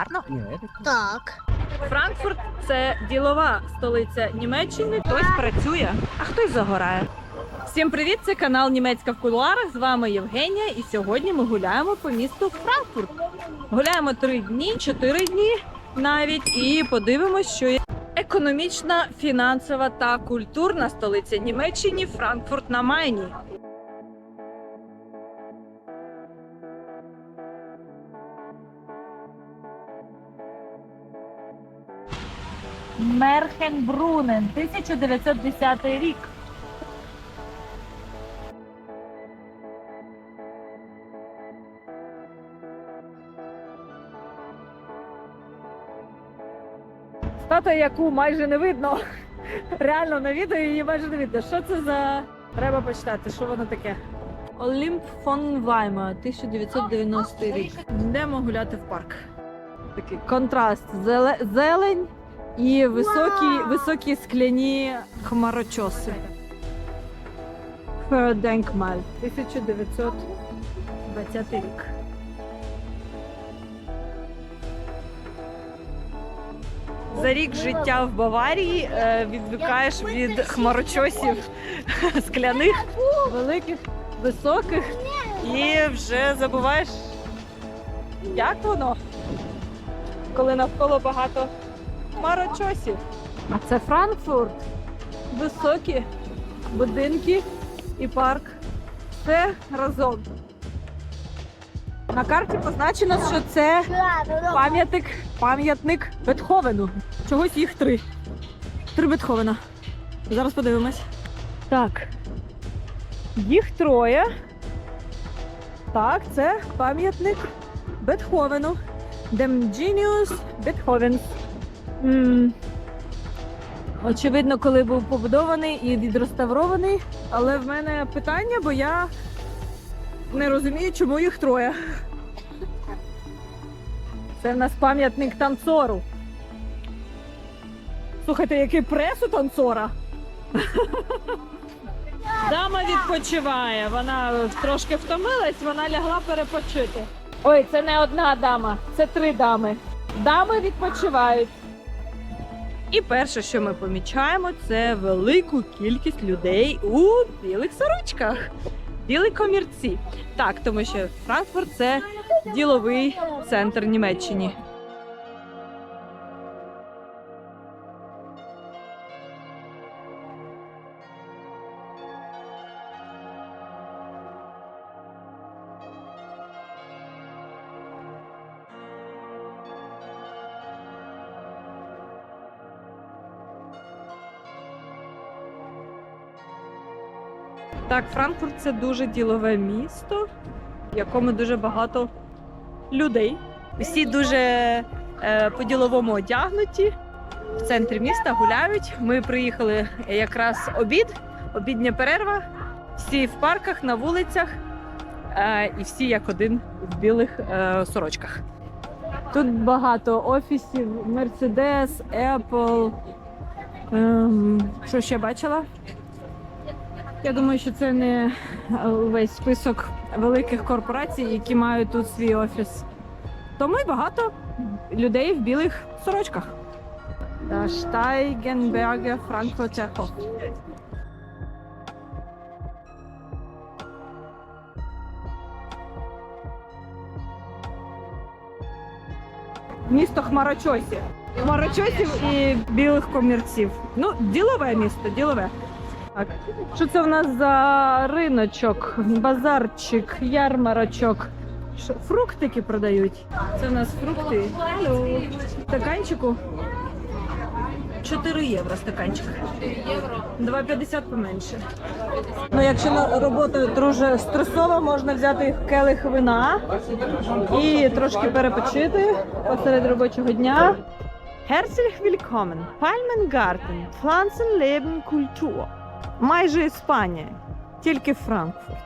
Гарно? Так. Франкфурт це ділова столиця Німеччини. Хтось працює, а хтось загорає. Всім привіт! Це канал Німецька в кулуарах. З вами Євгенія, і сьогодні ми гуляємо по місту Франкфурт. Гуляємо три дні, чотири дні навіть, і подивимось, що є. Економічна, фінансова та культурна столиця Німеччини Франкфурт на Майні. Мерхенбрунен, 1910 рік. Статуя, яку майже не видно. Реально на відео її майже не видно. Що це за. Треба почитати, що воно таке. Олімп фон Вайма, 1990 рік. Йдемо гуляти в парк. Такий контраст. Зеле- Зелень і високі, високі скляні хмарочоси. Ферденкмаль, 1920 рік. За рік життя в Баварії е, відвикаєш від хмарочосів скляних, великих, високих і вже забуваєш, як воно, коли навколо багато хмарочосів. А це Франкфурт. Високі будинки і парк. Все разом. На карті позначено, що це пам'ятник, пам'ятник Бетховену. Чогось їх три. Три Бетховена. Зараз подивимось. Так. Їх троє. Так, це пам'ятник Бетховену. Dem Genius Beethovens. Очевидно, коли був побудований і відреставрований. Але в мене питання, бо я не розумію, чому їх троє. Це в нас пам'ятник танцору. Слухайте, який прес у танцора. Дама відпочиває. Вона трошки втомилась, вона лягла перепочити. Ой, це не одна дама, це три дами. Дами відпочивають. І перше, що ми помічаємо, це велику кількість людей у білих сорочках. Білі комірці. Так, тому що Франкфурт це діловий центр Німеччини. Так, Франкфурт це дуже ділове місто, в якому дуже багато людей. Всі дуже е, по-діловому одягнуті. В центрі міста гуляють. Ми приїхали якраз обід, обідня перерва. Всі в парках, на вулицях, е, і всі як один в білих е, сорочках. Тут багато офісів: Mercedes, Apple. Ем, що ще бачила? Я думаю, що це не е, весь список великих корпорацій, які мають тут свій офіс. Тому й багато людей в білих сорочках. Да, Steigenberger Frankfurter Місто хмарочосів. Хмарочосів і білих комірців. Ну, ділове місто, ділове. Так. Що це в нас за риночок, базарчик, ярмарочок? Що, фруктики продають. Це в нас фрукти. Алло. Стаканчику 4 євро стаканчик. 2,50 поменше. Ну, якщо робота дуже стресова, можна взяти келих вина і трошки перепочити посеред робочого дня. Herzlich willkommen. Palmengarten. Pflanzenleben Kultur. Майже Іспанія, тільки Франкфурт.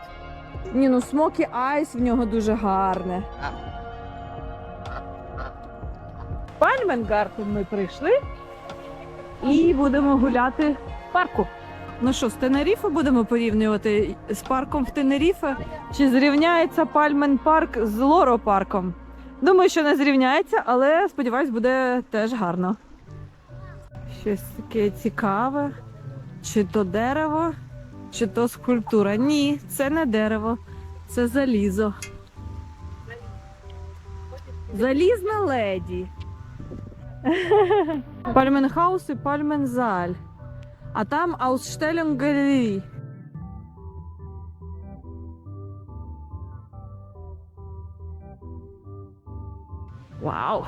Ні, ну смокі айс в нього дуже гарне. Пальменгартен ми прийшли і будемо гуляти в парку. Ну що, з Тенеріфе будемо порівнювати з парком в Тенеріфе? Чи зрівняється Пальмен парк з Лоро парком? Думаю, що не зрівняється, але сподіваюсь, буде теж гарно. Щось таке цікаве. Чи то дерево, чи то скульптура. Ні, це не дерево, це залізо. Залізна леді. Пальменхаус і Пальмензаль. А там Ausstellung Galerie. Вау!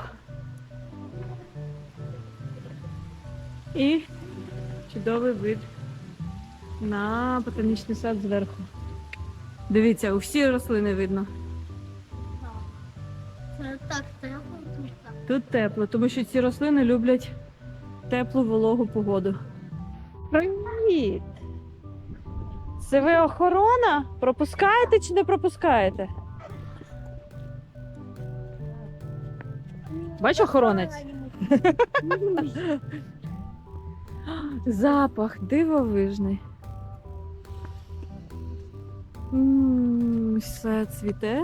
І чудовий вид на ботанічний сад зверху. Дивіться, у всі рослини видно. Це так тепло тут. Тут тепло, тому що ці рослини люблять теплу вологу погоду. Привіт! Це ви охорона? Пропускаєте чи не пропускаєте? Бач охоронець? Запах дивовижний. М, Все цвіте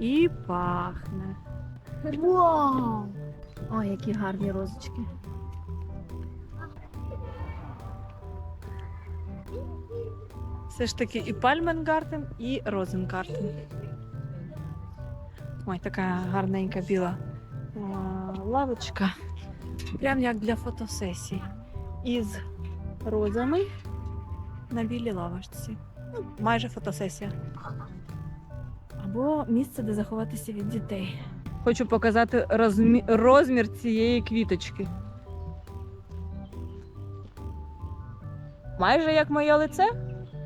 і пахне. Вау! Ой, які гарні розочки. Все ж таки і Пальменгартен, і Розенгартен. Ой, така гарненька біла лавочка. Прям як для фотосесій. Із розами на білій лавочці. Ну, майже фотосесія. Або місце, де заховатися від дітей. Хочу показати розмі... розмір цієї квіточки. Майже як моє лице,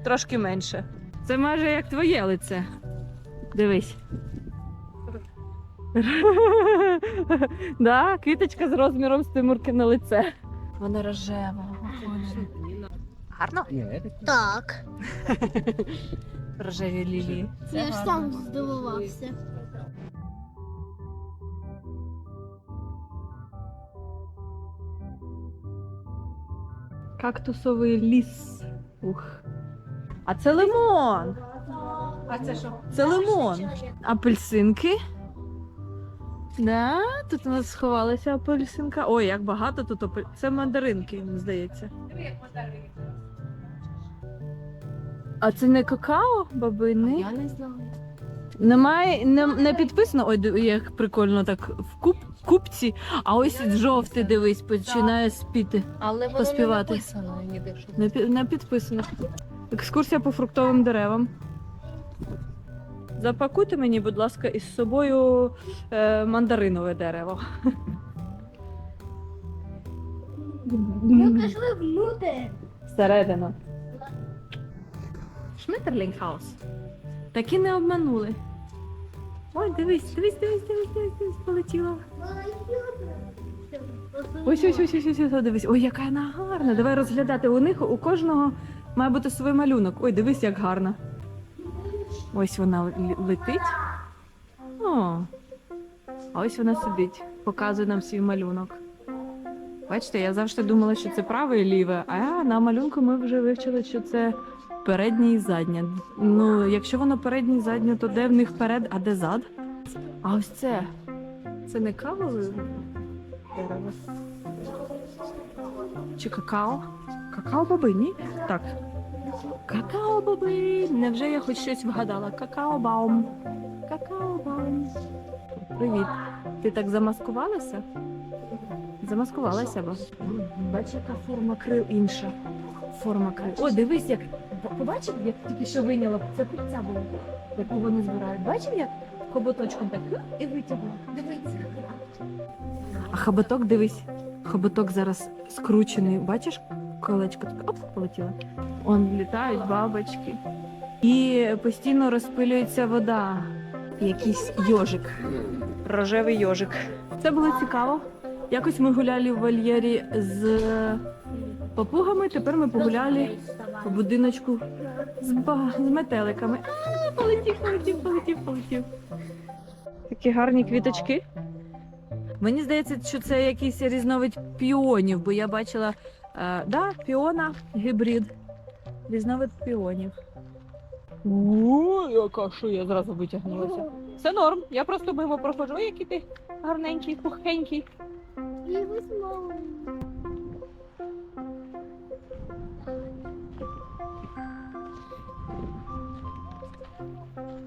трошки менше. Це майже як твоє лице. Дивись. да, квіточка з розміром з Тимуркине лице. Вона рожева. Гарно? Так. Рожеві лілії. Я ж сам здивувався. Кактусовий ліс. Ух. А це лимон. А це що? Це лимон. Апельсинки. Да, тут у нас сховалася апельсинка. Ой, як багато тут апель... Це мандаринки, мені здається. А це не какао, бабини? Я не знаю. Немає, не, не підписано. Ой, як прикольно так в куп, купці, а ось жовтий, дивись, починає спіти. Але воно Поспівати. не написано ніде. що. Не, пі- не підписано. Екскурсія по фруктовим деревам. Запакуйте мені, будь ласка, із собою е, мандаринове дерево. Ми пішли внутрі. Всередину. Шметерлінгхаус. Такі не обманули. Ой, дивись, дивись, дивись, дивись, дивись, дивись, полетіла. Ось, ось, ось, ось, ось, ось, дивись. Ой, яка вона гарна. Давай розглядати. У них у кожного має бути свій малюнок. Ой, дивись, як гарна. Ось вона летить. О. А ось вона сидить, показує нам свій малюнок. Бачите, я завжди думала, що це праве і ліве, а на малюнку ми вже вивчили, що це переднє і заднє. Ну, якщо воно переднє і заднє, то де в них перед, а де зад? А ось це. Це не дерево? Чи какао? Какао баби, ні? Так. Какао баби. Невже я хоч щось вгадала? Какао баум. Какао баум. Привіт. Ти так замаскувалася? Замаскувалася бо. Бачиш, яка форма крил інша. Форма крил. О, дивись, як. Побачив, як тільки що вийняла? Це пицця була, яку вони збирають. Бачив, як хоботочком так і витягла. Дивіться. А хоботок, дивись, хоботок зараз скручений. Бачиш, колечко таке оп, полетіло. Он літають бабочки. І постійно розпилюється вода. Якийсь йожик. Рожевий йожик. Це було цікаво. Якось ми гуляли в вольєрі з папугами, тепер ми погуляли по будиночку з, ба- з метеликами. А, полетів, полетів, полетів, полетів. Такі гарні квіточки. Мені здається, що це якийсь різновид піонів, бо я бачила е, да, піона, гібрид. Різновид піонів. О, яка що я зразу витягнулася. Все норм. Я просто мимо проходжу, Ой, який ти гарненький, пухенький. І весною.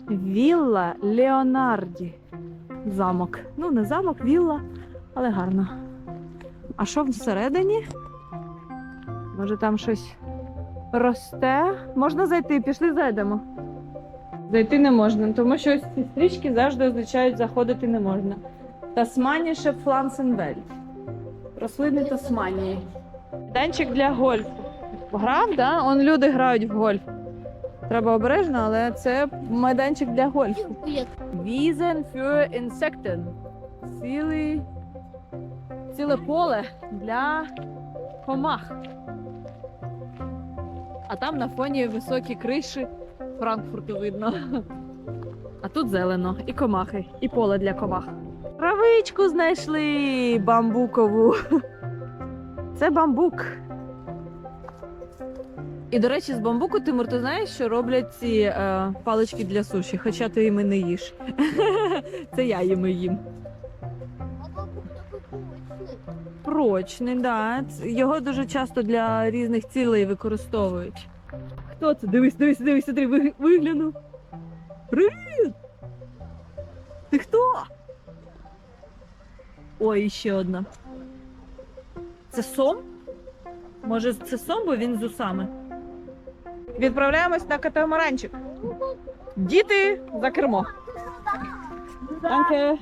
Вілла Леонарді. Замок. Ну, не замок, вілла, але гарно. А що всередині? Може там щось росте? Можна зайти, пішли зайдемо. Зайти не можна, тому що ось ці стрічки завжди означають заходити не можна. Тасманіше Флансенвельд. Рослини Тасманії. Данчик для гольфу. Грав, да? Он люди грають в гольф. Треба обережно, але це майданчик для гольфу. Wiesen für Insekten. Ціле поле для комах. А там на фоні високі криші Франкфурту видно. А тут зелено, і комахи, і поле для комах. Травичку знайшли бамбукову. Це бамбук. І, до речі, з бамбуку, Тимур, ти знаєш, що роблять ці е, палички для суші, хоча ти іми не їш. Це я їми їм. Прочний, да. Його дуже часто для різних цілей використовують. Хто це? Дивись, дивись, дивись, смотри, виглянув. Привіт! Ти хто? Ой, ще одна. Це сом? Може, це сом, бо він з усами. Відправляємось на катамаранчик. Діти за кермо. Данке.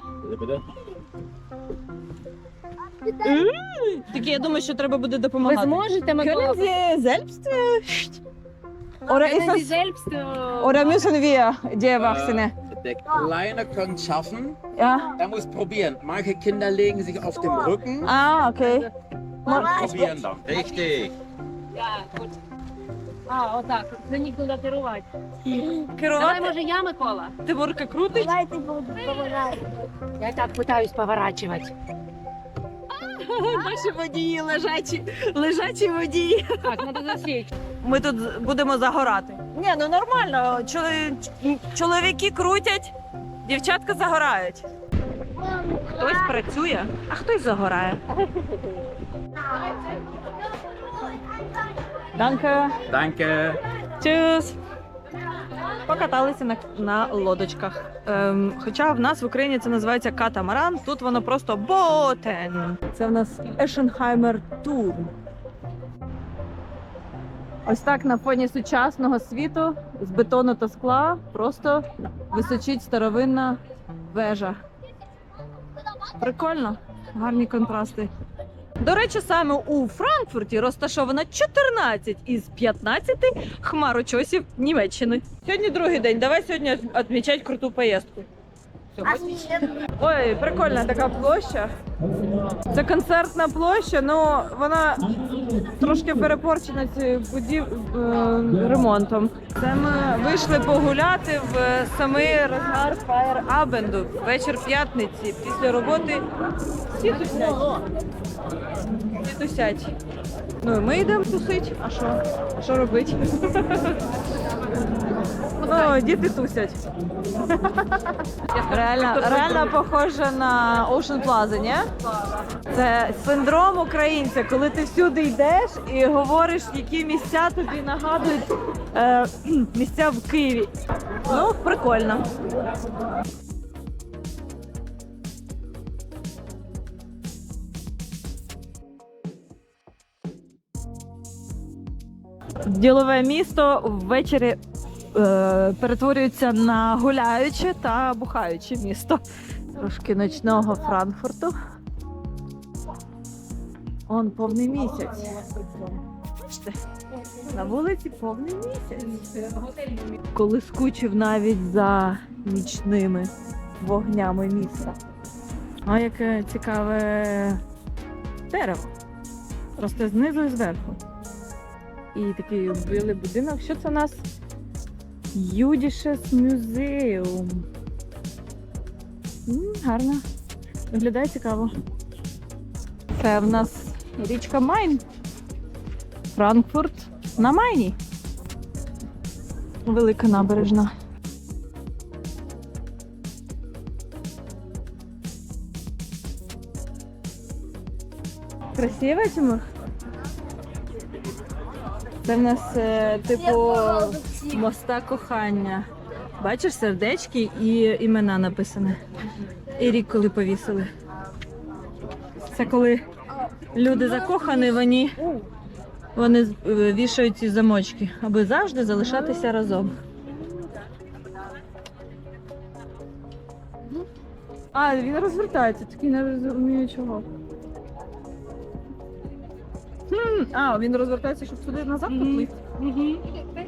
Тільки я думаю, що треба буде Ви допомагати. зможете, Микола? Können Sie selbst? äh, Oder ist das, äh, oder müssen wir die Erwachsene? Der Kleine kann es schaffen, Ja. er muss probieren. Manche Kinder legen sich auf den Rücken Ah, okay. probieren dann. Richtig. Ja, gut. А, отак. Це нікуди керувати. Давай, Керувати може, я, Микола? Тимурка крутить. Давайте буду допомагати. Я так питаюсь поворачувати. Наші водії лежачі, лежачі водії. Так, треба. Ми тут будемо загорати. Ні, ну нормально. Чолові- Чоловіки крутять, дівчатка загорають. Хтось працює, а хтось загорає. Данке. Danke. Чус. Покаталися на, на лодочках. Ем, хоча в нас в Україні це називається катамаран, тут воно просто ботен. Це в нас Ешенхаймер Тур. Ось так на фоні сучасного світу з бетону та скла просто височить старовинна вежа. Прикольно, гарні контрасти. До речі, саме у Франкфурті розташовано 14 із 15 хмарочосів Німеччини. Сьогодні другий день. Давай сьогодні відмічати круту поїздку. Ой, прикольна така площа. Це концертна площа, ну вона трошки перепорчена цією будів... е, ремонтом. Це ми вийшли погуляти в самий розгар Фаєр Абенду, вечір п'ятниці. Після роботи всі тусять. Всі тусять. Ну і ми йдемо тусить. А що? А що робити? Ну, діти тусять. Реально, реально похоже на Ocean Plaza, ні? Це синдром українця, коли ти всюди йдеш і говориш, які місця тобі нагадують е, місця в Києві. Ну, прикольно. Ділове місто ввечері перетворюється на гуляюче та бухаюче місто. Трошки ночного Франкфурту. Он повний місяць. На вулиці повний місяць. Коли скучив навіть за нічними вогнями міста. А яке цікаве дерево. Росте знизу і зверху. І такий білий будинок. Що це у нас? Юдішес Museum. М, Гарно. Виглядає цікаво. Це в нас річка Майн. Франкфурт на Майні. Велика набережна. Красиво, Тимур? Це в нас, е, типу, моста кохання. Бачиш сердечки і імена написані. І рік, коли повісили. Це коли люди закохані, вони, вони е, вішають ці замочки, аби завжди залишатися разом. А, він розвертається, такий не розумію чого. Хм, а, він розвертається, щоб сюди назад поплити.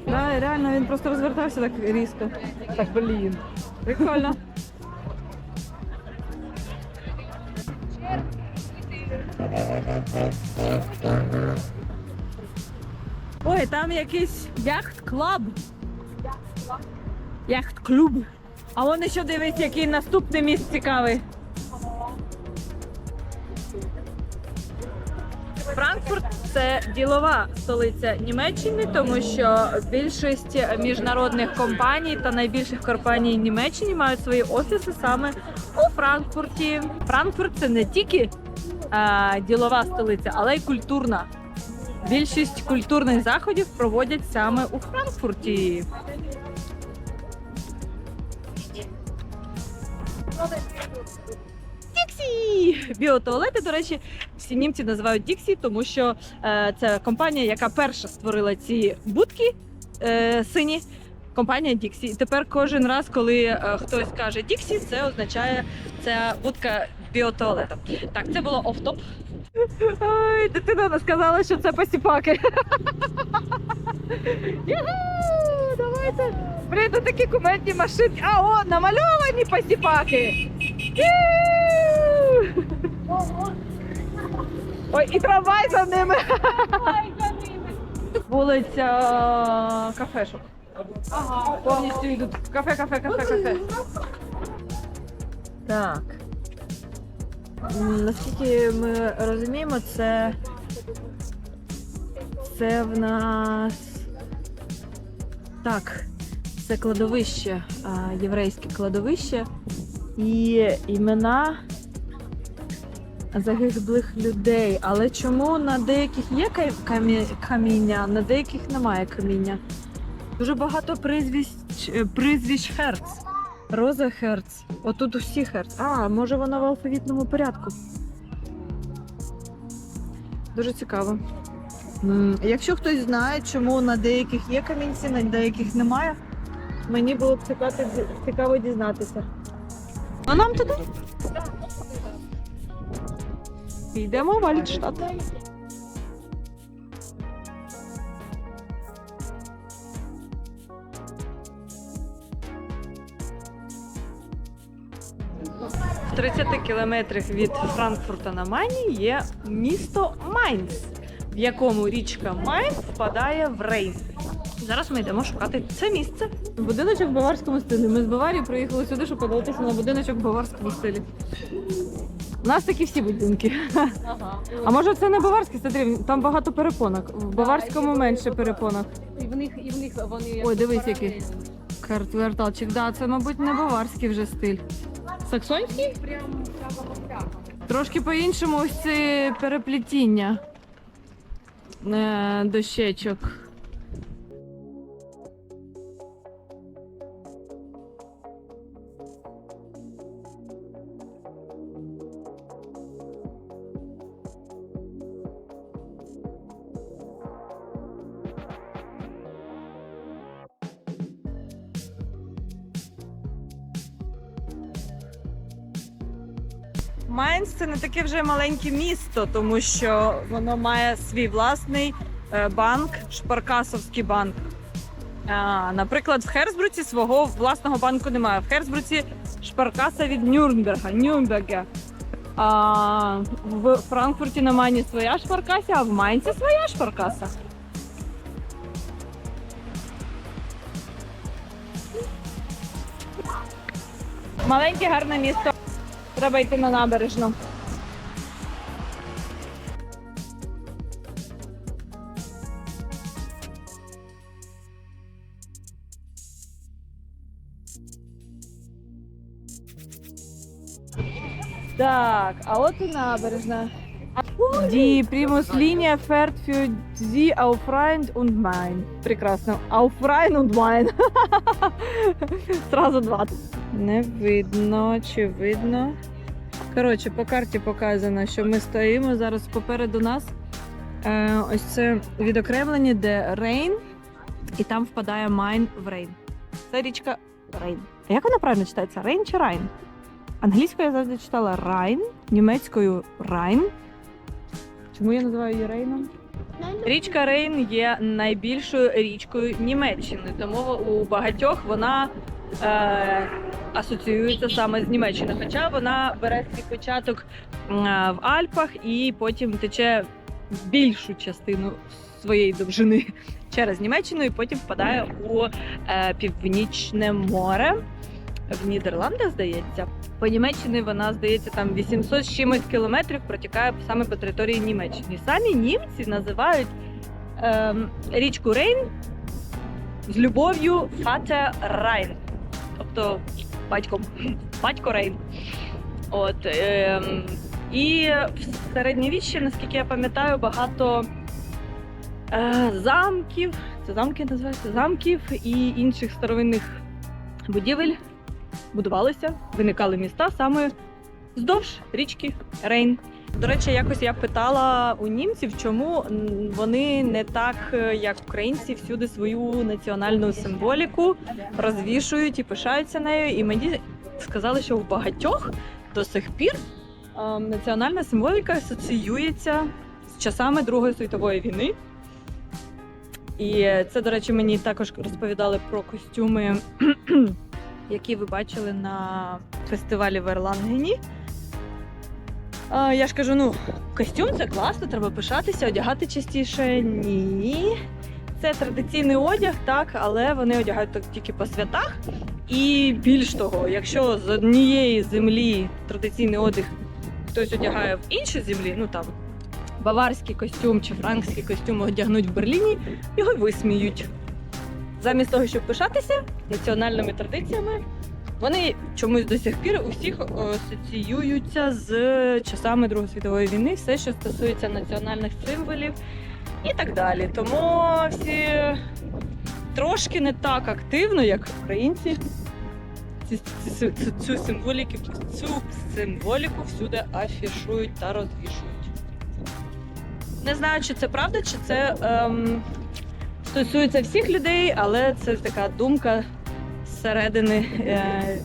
Да, реально, він просто розвертався так різко. Так, блін. Прикольно. Ой, там якийсь яхт-клаб. Яхт-клуб. А вон ще дивись, який наступний міст цікавий. Це ділова столиця Німеччини, тому що більшість міжнародних компаній та найбільших компаній Німеччини мають свої офіси саме у Франкфурті. Франкфурт це не тільки а, ділова столиця, але й культурна. Більшість культурних заходів проводять саме у Франкфурті. Біотуалети, до речі, всі німці називають Діксі, тому що е, це компанія, яка перша створила ці будки е, сині. Компанія Діксі. І тепер кожен раз, коли е, хтось каже Діксі, це означає це будка біотуалету. Так, це було офтоп. Ой, дитина сказала, що це посіпаки. Давайте. Блін, тут такі кумедні машини. А, о, намальовані посіпаки. Ой, і трамвай за ними. Вулиця кафешок. Ага. Повністю йдуть кафе, кафе, кафе, кафе. Так. Наскільки ми розуміємо, це. Це в нас. Так, це кладовище, єврейське кладовище. І імена загиблих людей. Але чому на деяких є ка- камі- каміння, а на деяких немає каміння? Дуже багато прізвищ, прізвищ Херц. Роза Херц. Отут усі Херц. А, може вона в алфавітному порядку. Дуже цікаво. Якщо хтось знає, чому на деяких є камінці, на деяких немає, мені було б цікаво дізнатися. А нам туди? Йдемо в Альтштадт. В 30 кілометрах від Франкфурта на Майні є місто Майнц, в якому річка Майн впадає в Рейн. Зараз ми йдемо шукати це місце. Будиночок в баварському стилі. Ми з Баварії приїхали сюди, щоб подивитися на будиночок в баварському стилі. У нас такі всі будинки. Ага. А може це не баварський смотри, там багато перепонок. В баварському менше перепонок. І в них, і в них вони. Ой, дивись, який. Картверталчик, да, це, мабуть, не баварський вже стиль. Саксонський? Прям. Трошки по-іншому ось це переплетіння е, дощечок. Майнц це не таке вже маленьке місто, тому що воно має свій власний е, банк, шпаркасовський банк. А, наприклад, в Херсбруці свого власного банку немає. В Херсбруці шпаркаса від Нюрнберга, Нюрнберга. А, в Франкфурті на Майні своя шпаркася, а в Майнці своя шпаркаса. Маленьке гарне місто. Треба йти на набережну. Так, а от і набережна. Die Primuslinie fährt für Sie auf und mein. Прекрасно. Auf Freund und mein. Сразу два. Не видно, чи видно. Коротше, по карті показано, що ми стоїмо зараз попереду нас. Е, ось це відокремлення, де Рейн, і там впадає Майн в Рейн. Це річка Рейн. А як вона правильно читається? Рейн чи Райн? Англійською я завжди читала Райн, німецькою Райн. Чому я називаю її Рейном? Річка Рейн є найбільшою річкою Німеччини, тому у багатьох вона е, асоціюється саме з Німеччиною. Хоча вона бере свій початок е, в Альпах і потім тече більшу частину своєї довжини через Німеччину, і потім впадає у е, північне море в Нідерландах, здається. По Німеччині вона, здається, там 800 з чимось кілометрів протікає саме по території Німеччини. Самі німці називають ем, річку Рейн з любов'ю Фате Райн. Тобто батьком, батько Рейн. От, ем, і в середньовіччі, наскільки я пам'ятаю, багато е, замків, це замки називаються замків і інших старовинних будівель будувалися, виникали міста саме вздовж річки Рейн. До речі, якось я питала у німців, чому вони не так, е, як українці, всюди свою національну символіку розвішують і пишаються нею. І мені сказали, що у багатьох до сих пір е, національна символіка асоціюється з часами Другої світової війни. І це, до речі, мені також розповідали про костюми, які ви бачили на фестивалі в Ерлангені. Я ж кажу, ну, костюм це класно, треба пишатися, одягати частіше. Ні. Це традиційний одяг, так, але вони одягають так тільки по святах. І більш того, якщо з однієї землі традиційний одяг хтось одягає в іншій землі, ну там баварський костюм чи франкський костюм одягнуть в Берліні, його висміють. Замість того, щоб пишатися національними традиціями, вони чомусь до сих пір усіх асоціюються з часами Другої світової війни, все, що стосується національних символів і так далі. Тому всі трошки не так активно, як українці. Ці- ці- Цю, цю символіку, цю символіку всюди афішують та розвішують. Не знаю, чи це правда, чи це ем, стосується всіх людей, але це така думка зсередини е,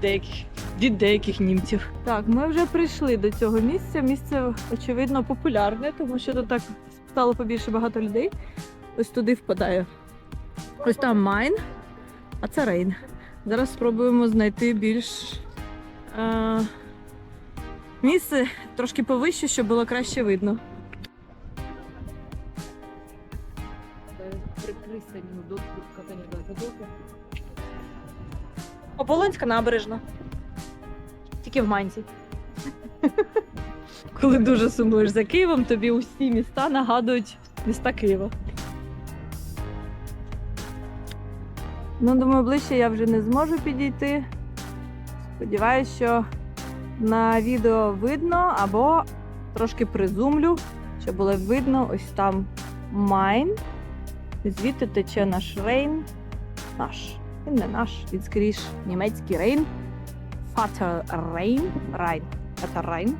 деяких, від деяких німців. Так, ми вже прийшли до цього місця. Місце, очевидно, популярне, тому що тут так стало побільше багато людей. Ось туди впадає. Ось там Майн, а це Рейн. Зараз спробуємо знайти більш е, місце трошки повище, щоб було краще видно. Оболонська набережна. Тільки в Манці. Коли дуже сумуєш за Києвом, тобі усі міста нагадують міста Києва. Ну, думаю, ближче я вже не зможу підійти. Сподіваюсь, що на відео видно або трошки призумлю, щоб було видно ось там Майн. Звідти тече наш рейн. Наш. Він не наш, він скоріш німецький рейн. Фатер Рейн. Райн. Фатер Райн.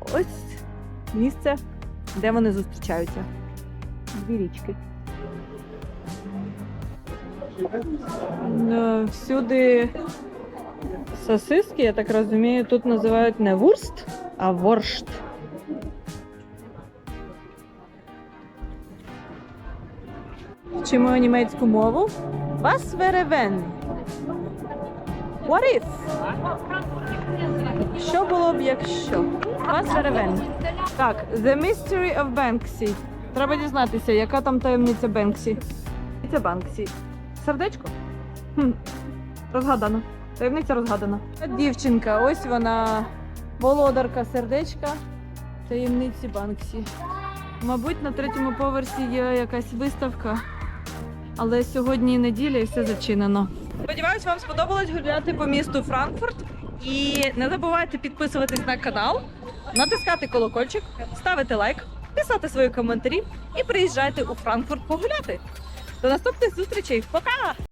Ось місце, де вони зустрічаються. Дві річки. Е, Всюди сосиски, я так розумію, тут називають не вурст, а воршт. Вчимо німецьку мову. Was wäre wenn? What if? Що було б, якщо? Wäre wenn? Так, The Mystery of Banksy. Треба дізнатися, яка там таємниця Бенксі. Це Банксі. Сердечко? Хм. Розгадано. Таємниця розгадана. Дівчинка, ось вона володарка сердечка таємниці Банксі. Мабуть, на третьому поверсі є якась виставка, але сьогодні неділя і все зачинено. Сподіваюсь, вам сподобалось гуляти по місту Франкфурт. І не забувайте підписуватись на канал. натискати колокольчик, ставити лайк, писати свої коментарі і приїжджайте у Франкфурт погуляти. До наступних зустрічей. Пока!